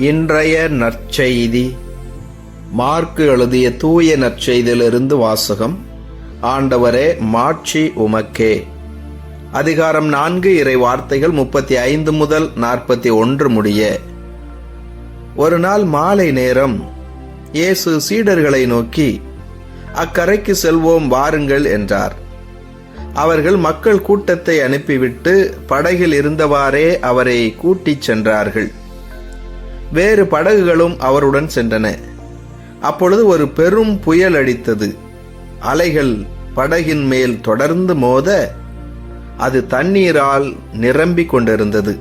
இன்றைய நற்செய்தி. மார்க்கு எழுதிய தூய நற்செய்தியிலிருந்து வாசகம். ஆண்டவரே மாட்சி உமக்கே. அதிகாரம் நான்கு இறை வார்த்தைகள் முப்பத்தி ஐந்து முதல் நாற்பத்தி ஒன்று முடிய. ஒரு நாள் மாலை நேரம் இயேசு சீடர்களை நோக்கி அக்கரைக்கு செல்வோம் வாருங்கள் என்றார். அவர்கள் மக்கள் கூட்டத்தை அனுப்பிவிட்டு படகில் இருந்தவாறே அவரை கூட்டிச் சென்றார்கள். வேறு படகுகளும் அவருடன் சென்றன. அப்பொழுது ஒரு பெரும் புயல் அடித்தது. அலைகள் படகின் மேல் தொடர்ந்து மோத அது தண்ணீரால் நிரம்பிக் கொண்டிருந்தது.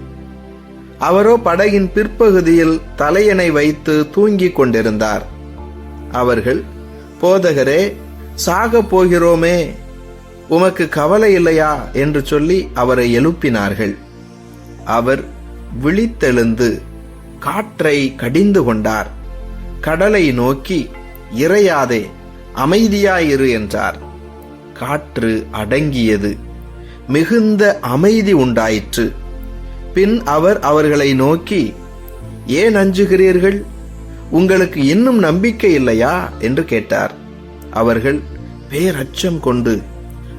அவரோ படகின் பிற்பகுதியில் தலையணை வைத்து தூங்கிக் கொண்டிருந்தார். அவர்கள் போதகரே சாகப் போகிறோமே உமக்கு கவலை இல்லையா? என்று சொல்லி அவரை எழுப்பினார்கள். அவர் விழித்தெழுந்து காற்றை கடிந்து கொண்டார். கடலை நோக்கி இறையாதே அமைதியாயிரு என்றார். காற்று அடங்கியது. மிகுந்த அமைதி உண்டாயிற்று. பின் அவர் அவர்களை நோக்கி ஏன் அஞ்சுகிறீர்கள்? உங்களுக்கு இன்னும் நம்பிக்கை இல்லையா? என்று கேட்டார். அவர்கள் பேரச்சம் கொண்டு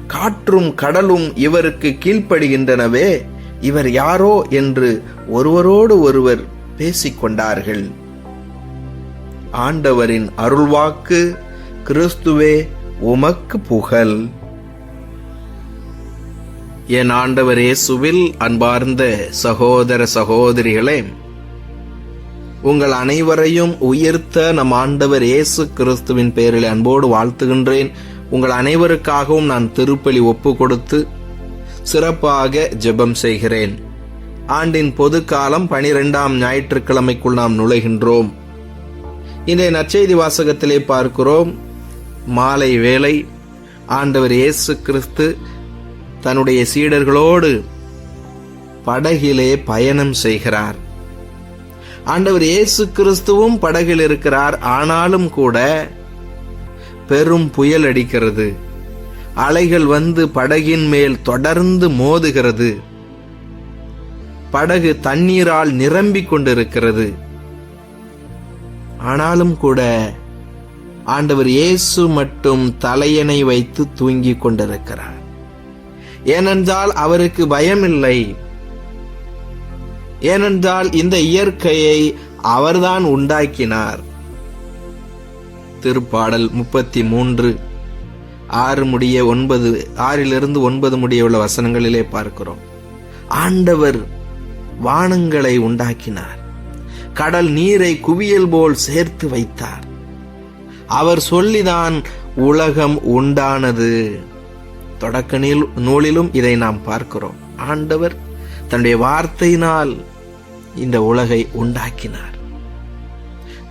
காற்றும் கடலும் இவருக்கு கீழ்ப்படுகின்றனவே இவர் யாரோ? என்று ஒருவரோடு ஒருவர் பேசிக்கொண்டார்கள். ஆண்டவரின் அருள்வாக்கு கிறிஸ்துவே உமக்கு புகழ். என் ஆண்டவர் இயேசுவில் அன்பார்ந்த சகோதர சகோதரிகளே உங்கள் அனைவரையும் உயர்த்த நம் ஆண்டவர் இயேசு கிறிஸ்துவின் பெயரில் அன்போடு வாழ்த்துகின்றேன். உங்கள் அனைவருக்காகவும் நான் திருப்பலி ஒப்பு கொடுத்து சிறப்பாக ஜெபம் செய்கிறேன். ஆண்டின் பொது காலம் பனிரெண்டாம் ஞாயிற்றுக்கிழமைக்குள் நாம் நுழைகின்றோம். இன்றைய நற்செய்தி வாசகத்திலே பார்க்கிறோம். மாலை வேளை ஆண்டவர் இயேசு கிறிஸ்து தன்னுடைய சீடர்களோடு படகிலே பயணம் செய்கிறார். ஆண்டவர் இயேசு கிறிஸ்துவும் படகில் இருக்கிறார். ஆனாலும் கூட பெரும் புயல் அடிக்கிறது. அலைகள் வந்து படகின் மேல் தொடர்ந்து மோதுகிறது. படகு தண்ணீரால் நிரம்பிக் கொண்டிருக்கிறது. ஆனாலும் கூட ஆண்டவர் இயேசு மட்டும் தலையணை வைத்து தூங்கிக் கொண்டிருக்கிறார். ஏனென்றால் அவருக்கு பயமில்லை. ஏனென்றால் இந்த இயற்கையை அவர்தான் உண்டாக்கினார். திருப்பாடல் முப்பத்தி மூன்று ஆறு முடிய ஒன்பது ஆறிலிருந்து ஒன்பது முடிய உள்ள வசனங்களிலே பார்க்கிறோம். ஆண்டவர் வானங்களை உண்டாக்கினார். கடல் நீரை குவியல் போல் சேர்த்து வைத்தார். அவர் சொல்லிதான் உலகம் உண்டானது. தொடக்க நூலிலும் இதை நாம் பார்க்கிறோம். ஆண்டவர் தன்னுடைய வார்த்தையினால் இந்த உலகை உண்டாக்கினார்.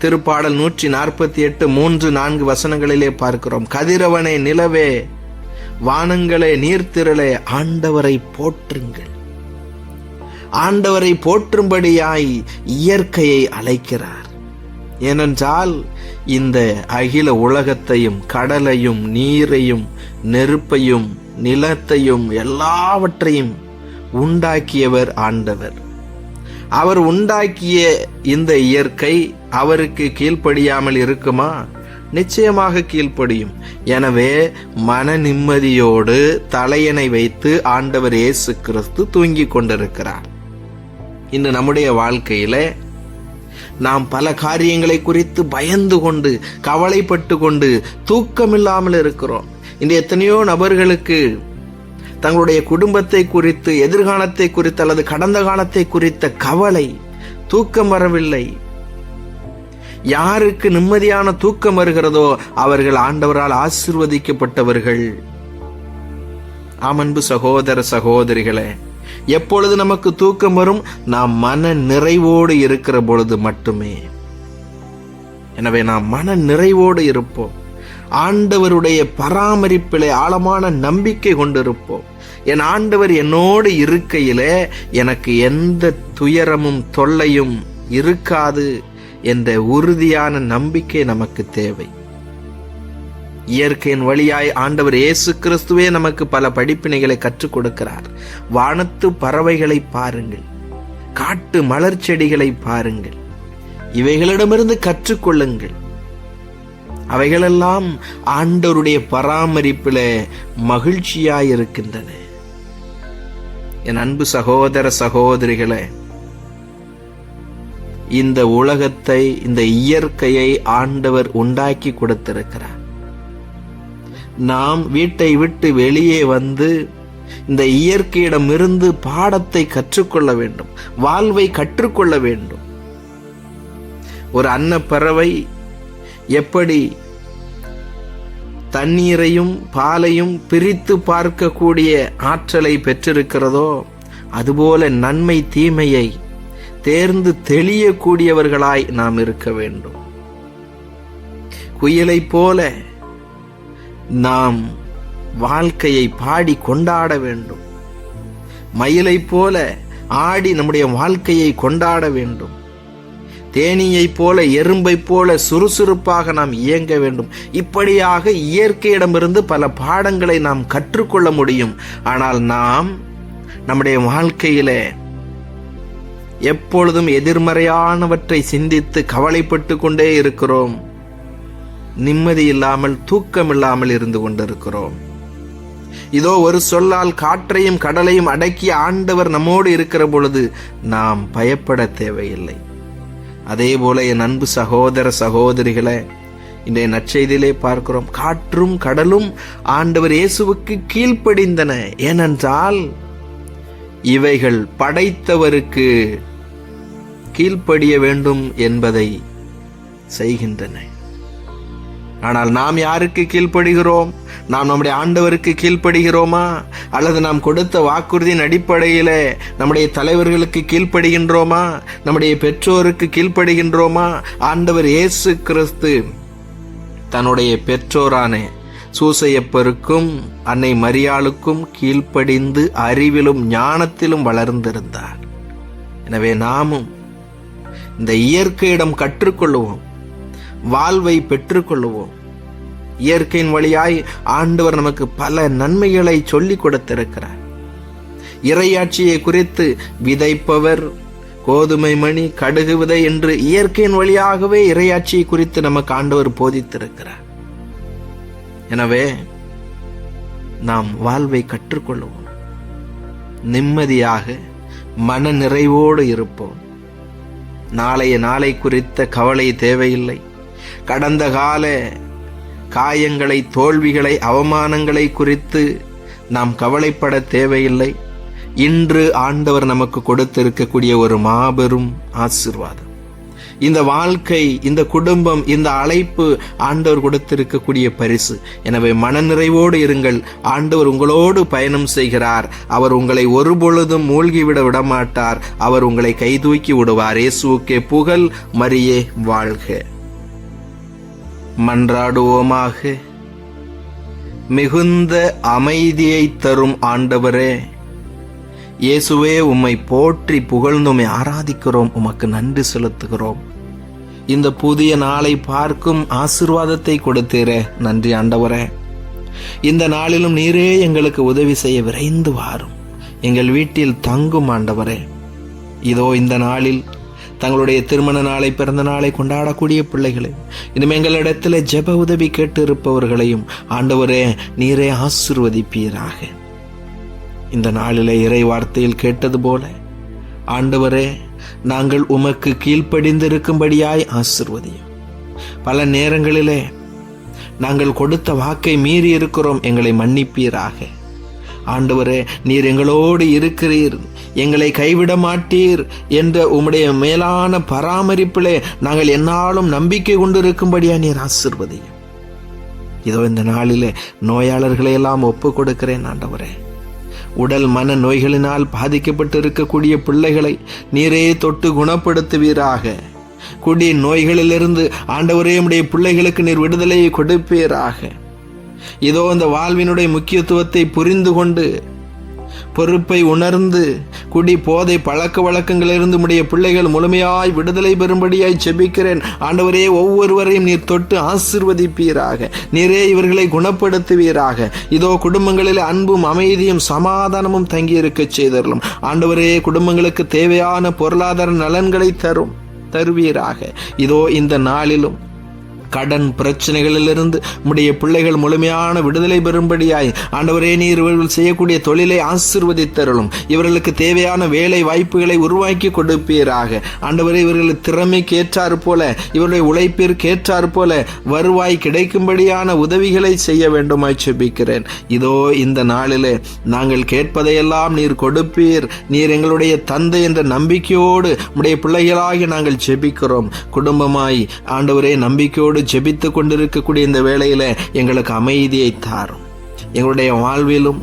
திருப்பாடல் நூற்றி நாற்பத்தி எட்டு மூன்று நான்கு வசனங்களிலே பார்க்கிறோம். கதிரவனே நிலவே வானங்களே நீர்த்திரளே ஆண்டவரை போற்றுங்கள். ஆண்டவரை போற்றும்படியாய் இயற்கையை அழைக்கிறார். ஏனென்றால் இந்த அகில உலகத்தையும் கடலையும் நீரையும் நெருப்பையும் நிலத்தையும் எல்லாவற்றையும் உண்டாக்கியவர் ஆண்டவர். அவர் உண்டாக்கிய இந்த இயற்கை அவருக்கு கீழ்ப்படியாமல் இருக்குமா? நிச்சயமாக கீழ்ப்படியும். எனவே மன நிம்மதியோடு தலையணை வைத்து ஆண்டவர் இயேசு கிறிஸ்து தூங்கிக் கொண்டிருக்கிறார். இன்று நம்முடைய வாழ்க்கையில நாம் பல காரியங்களை குறித்து பயந்து கொண்டு கவலைப்பட்டு கொண்டு தூக்கமில்லாமல் இருக்கிறோம். இன்று எத்தனையோ நபர்களுக்கு தங்களுடைய குடும்பத்தை குறித்து எதிர்காலத்தை குறித்து அல்லது கடந்த காலத்தை குறித்த கவலை தூக்கம் வரவில்லை. யாருக்கு நிம்மதியான தூக்கம் வருகிறதோ அவர்கள் ஆண்டவரால் ஆசிர்வதிக்கப்பட்டவர்கள். ஆமன்பு சகோதர சகோதரிகளே எப்பொழுது நமக்கு தூக்கம் வரும்? நாம் மன நிறைவோடு இருக்கிற பொழுது மட்டுமே. எனவே நாம் மன நிறைவோடு இருப்போம். ஆண்டவருடைய பராமரிப்பிலே ஆழமான நம்பிக்கை கொண்டிருப்போம். என் ஆண்டவர் என்னோடு இருக்கையிலே எனக்கு எந்த துயரமும் தொல்லையும் இருக்காது என்ற உறுதியான நம்பிக்கை நமக்கு தேவை. இயற்கையின் வழியாய் ஆண்டவர் இயேசு கிறிஸ்துவே நமக்கு பல படிப்பினைகளை கற்றுக் கொடுக்கிறார். வானத்து பறவைகளை பாருங்கள். காட்டு மலர் செடிகளை பாருங்கள். இவைகளிடமிருந்து கற்றுக்கொள்ளுங்கள் அவைகளெல்லாம் ஆண்டவருடைய பராமரிப்பில் மகிழ்ச்சியாயிருக்கின்றன. என் அன்பு சகோதர சகோதரிகளே இந்த உலகத்தை இந்த இயற்கையை ஆண்டவர் உண்டாக்கி கொடுத்திருக்கிறார். நாம் வீட்டை விட்டு வெளியே வந்து இந்த இயற்கையிடமிருந்து பாடத்தை கற்றுக்கொள்ள வேண்டும் வாழ்வை கற்றுக்கொள்ள வேண்டும். ஒரு அன்னப்பறவை எப்படி தண்ணீரையும் பாலையும் பிரித்து பார்க்கக்கூடிய ஆற்றலை பெற்றிருக்கிறதோ அதுபோல நன்மை தீமையை தேர்ந்து தெளியக்கூடியவர்களாய் நாம் இருக்க வேண்டும். குயிலைப் போல நாம் வாழ்க்கையை பாடி கொண்டாட வேண்டும். மயிலைப் போல ஆடி நம்முடைய வாழ்க்கையை கொண்டாட வேண்டும். தேனீயைப் போல எறும்பைப் போல சுறுசுறுப்பாக நாம் இயங்க வேண்டும். இப்படியாக இயற்கையிடமிருந்து பல பாடங்களை நாம் கற்றுக்கொள்ள முடியும். ஆனால் நாம் நம்முடைய வாழ்க்கையில எப்பொழுதும் எதிர்மறையானவற்றை சிந்தித்து கவலைப்பட்டு கொண்டே இருக்கிறோம். நிம்மதி இல்லாமல் தூக்கம் இல்லாமல் இருந்து கொண்டிருக்கிறோம். இதோ ஒரு சொல்லால் காற்றையும் கடலையும் அடக்கிய ஆண்டவர் நம்மோடு இருக்கிற பொழுது நாம் பயப்பட தேவையில்லை. அதே போல என் அன்பு சகோதர சகோதரிகளை இன்றைய நற்செய்தியிலே பார்க்கிறோம். காற்றும் கடலும் ஆண்டவர் இயேசுவுக்கு கீழ்ப்படிந்தன. ஏனென்றால் இவைகள் படைத்தவருக்கு கீழ்ப்படிய வேண்டும் என்பதை செய்கின்றன. ஆனால் நாம் யாருக்கு கீழ்ப்படுகிறோம்? நாம் நம்முடைய ஆண்டவருக்கு கீழ்ப்படுகிறோமா? அல்லது நாம் கொடுத்த வாக்குறுதியின் அடிப்படையில் நம்முடைய தலைவர்களுக்கு கீழ்ப்படுகின்றோமா? நம்முடைய பெற்றோருக்கு கீழ்ப்படுகின்றோமா? ஆண்டவர் இயேசு கிறிஸ்து தன்னுடைய பெற்றோரான சூசையப்பருக்கும் அன்னை மரியாளுக்கும் கீழ்ப்படிந்து அறிவிலும் ஞானத்திலும் வளர்ந்திருந்தார். எனவே நாமும் இந்த இயற்கையிடம் கற்றுக்கொள்வோம். வாழ்வை பெற்றுக்கொள்ளுவோம். இயற்கையின் வழியாய் ஆண்டவர் நமக்கு பல நன்மைகளை சொல்லிக் கொடுத்திருக்கிறார். இறையாட்சியை குறித்து விதைப்பவர் கோதுமை மணி கடுகு விதை என்று இயற்கையின் வழியாகவே இறையாட்சியை குறித்து நமக்கு ஆண்டவர் போதித்திருக்கிறார். எனவே நாம் வாழ்வை கற்றுக்கொள்வோம். நிம்மதியாக மன நிறைவோடு இருப்போம். நாளைய நாளை குறித்த கவலை தேவையில்லை. கடந்த கால காயங்களை தோல்விகளை அவமானங்களை குறித்து நாம் கவலைப்பட தேவையில்லை. இன்று ஆண்டவர் நமக்கு கொடுத்திருக்கக்கூடிய ஒரு மாபெரும் ஆசிர்வாதம். இந்த வாழ்க்கை இந்த குடும்பம் இந்த அழைப்பு ஆண்டவர் கொடுத்திருக்கக்கூடிய பரிசு. எனவே மனநிறைவோடு இருங்கள். ஆண்டவர் உங்களோடு பயணம் செய்கிறார். அவர் உங்களை ஒருபொழுதும் மூழ்கிவிட விடமாட்டார். அவர் உங்களை கைதூக்கி விடுவார். இயேசுக்கே புகழ் மரியே வாழ்க. மன்றாடுவோமாக. மிகுந்த அமைதியை தரும் ஆண்டவரே இயேசுவே உம்மை போற்றி புகழ்ந்துமை ஆராதிக்கிறோம் உமக்கு நன்றி செலுத்துகிறோம். இந்த புதிய நாளை பார்க்கும் ஆசிர்வாதத்தை கொடுத்தீரே நன்றி ஆண்டவரே. இந்த நாளிலும் நீரே எங்களுக்கு உதவி செய்ய விரைந்து வாரும். எங்கள் வீட்டில் தங்கும் ஆண்டவரே. இதோ இந்த நாளில் தங்களுடைய திருமண நாளை பிறந்த நாளை கொண்டாடக்கூடிய பிள்ளைகளை இனிமே எங்களிடத்தில் ஜெப உதவி கேட்டு இருப்பவர்களையும் ஆண்டவரே நீரே ஆசிர்வதிப்பீராக. இந்த நாளிலே இறை வார்த்தையில் கேட்டது போல ஆண்டவரே நாங்கள் உமக்கு கீழ்ப்படிந்திருக்கும்படியாய் ஆசிர்வதியும். பல நேரங்களிலே நாங்கள் கொடுத்த வாக்கை மீறி இருக்கிறோம் எங்களை மன்னிப்பீராக. ஆண்டவரே நீர் எங்களோடு இருக்கிறீர் எங்களை கைவிட மாட்டீர் என்ற உம்முடைய மேலான பராமரிப்பிலே நாங்கள் என்னாலும் நம்பிக்கை கொண்டிருக்கும்படியா நீர் ஆசிர்வதியும். இதோ இந்த நாளிலே நோயாளர்களை எல்லாம் ஒப்பு கொடுக்கிறேன் ஆண்டவரே. உடல் மன நோய்களினால் பாதிக்கப்பட்டு இருக்கக்கூடிய பிள்ளைகளை நீரே தொட்டு குணப்படுத்துவீராக. குடி நோய்களிலிருந்து ஆண்டவரே உடைய பிள்ளைகளுக்கு நீர் விடுதலையை கொடுப்பீராக. இதோ இந்த வாழ்வினுடைய முக்கியத்துவத்தை புரிந்து கொண்டு பொறுப்பை உணர்ந்து குடி போதை பழக்க வழக்கங்களிலிருந்து உடைய பிள்ளைகள் முழுமையாய் விடுதலை பெறும்படியாய் செபிக்கிறேன். ஆண்டவரே ஒவ்வொருவரையும் நீர் தொட்டு ஆசிர்வதிப்பீராக. நீரே இவர்களை குணப்படுத்துவீராக. இதோ குடும்பங்களில் அன்பும் அமைதியும் சமாதானமும் தங்கியிருக்க செய்தரலும் ஆண்டவரே குடும்பங்களுக்கு தேவையான பொருளாதார நலன்களை தரும் தருவீராக. இதோ இந்த நாளிலும் கடன் பிரச்சனைகளிலிருந்து உம்முடைய பிள்ளைகள் முழுமையான விடுதலை பெறும்படியாய் ஆண்டவரே நீர் இவர்கள் செய்யக்கூடிய தொழிலை ஆசிர்வதித்தருளும். இவர்களுக்கு தேவையான வேலை வாய்ப்புகளை உருவாக்கி கொடுப்பீராக. ஆண்டவரே இவர்கள் திறமைக்கு ஏற்றாறு போல இவருடைய உழைப்பிற்கு ஏற்றாறு போல வருவாய் கிடைக்கும்படியான உதவிகளை செய்ய வேண்டுமாய் செபிக்கிறேன். இதோ இந்த நாளிலே நாங்கள் கேட்பதையெல்லாம் நீர் கொடுப்பீர். நீர் எங்களுடைய தந்தை என்ற நம்பிக்கையோடு உடைய பிள்ளைகளாகி நாங்கள் ஜெபிக்கிறோம் குடும்பமாய் ஆண்டவரே நம்பிக்கையோடு ஜெபித்து கொண்டிருக்கக்கூடிய இந்த வேளையில் எங்களுக்கு அமைதியை தாரும். எங்களுடைய வாழ்விலும்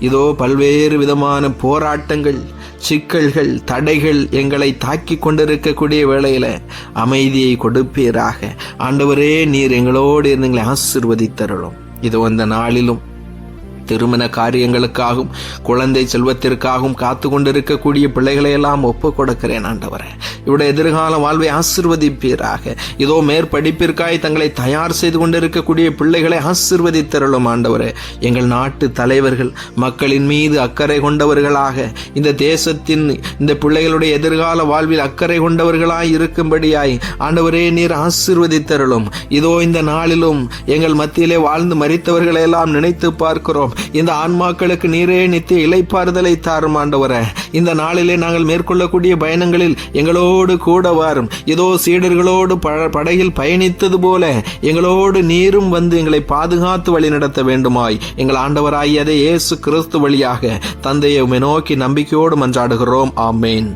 இதோ பல்வேறு விதமான போராட்டங்கள் சிக்கல்கள் தடைகள் எங்களை தாக்கி கொண்டிருக்கக்கூடிய வேளையில் அமைதியை கொடுப்பீராக. ஆண்டவரே நீர் எங்களோடு இருந்து எங்களை ஆசிர்வதித்தருளும். இது அந்த நாளிலும் திருமண காரியங்களுக்காகவும் குழந்தை செல்வத்திற்காகவும் காத்து கொண்டிருக்கக்கூடிய பிள்ளைகளை எல்லாம் ஒப்பு கொடுக்கிறேன் ஆண்டவரே. இவருடைய எதிர்கால வாழ்வை ஆசிர்வதிப்பீராக. இதோ மேற்படிப்பிற்காய் தங்களை தயார் செய்து கொண்டிருக்கக்கூடிய பிள்ளைகளை ஆசிர்வதித்தருளும் ஆண்டவரே. எங்கள் நாட்டு தலைவர்கள் மக்களின் மீது அக்கறை கொண்டவர்களாக இந்த தேசத்தின் இந்த பிள்ளைகளுடைய எதிர்கால வாழ்வில் அக்கறை கொண்டவர்களாய் இருக்கும்படியாய் ஆண்டவரே நீர் ஆசிர்வதித்தருளும். இதோ இந்த நாளிலும் எங்கள் மத்தியிலே வாழ்ந்து மறித்தவர்களை எல்லாம் நினைத்து பார்க்கிறோம். இந்த ஆன்மாக்களுக்கு நீரே நித்திய இலைப்பாறுதலை தாரும் ஆண்டவர. இந்த நாளிலே நாங்கள் மேற்கொள்ளக்கூடிய பயணங்களில் எங்களோடு கூட வாரும். இதோ சீடர்களோடு படையில் படகில் பயணித்தது போல எங்களோடு நீரும் வந்து எங்களை பாதுகாத்து வழிநடத்த வேண்டுமாய். எங்கள் ஆண்டவராகியதை இயேசு கிறிஸ்து வழியாக தந்தையை உம்மை நோக்கி நம்பிக்கையோடு மன்றாடுகிறோம் ஆமேன்.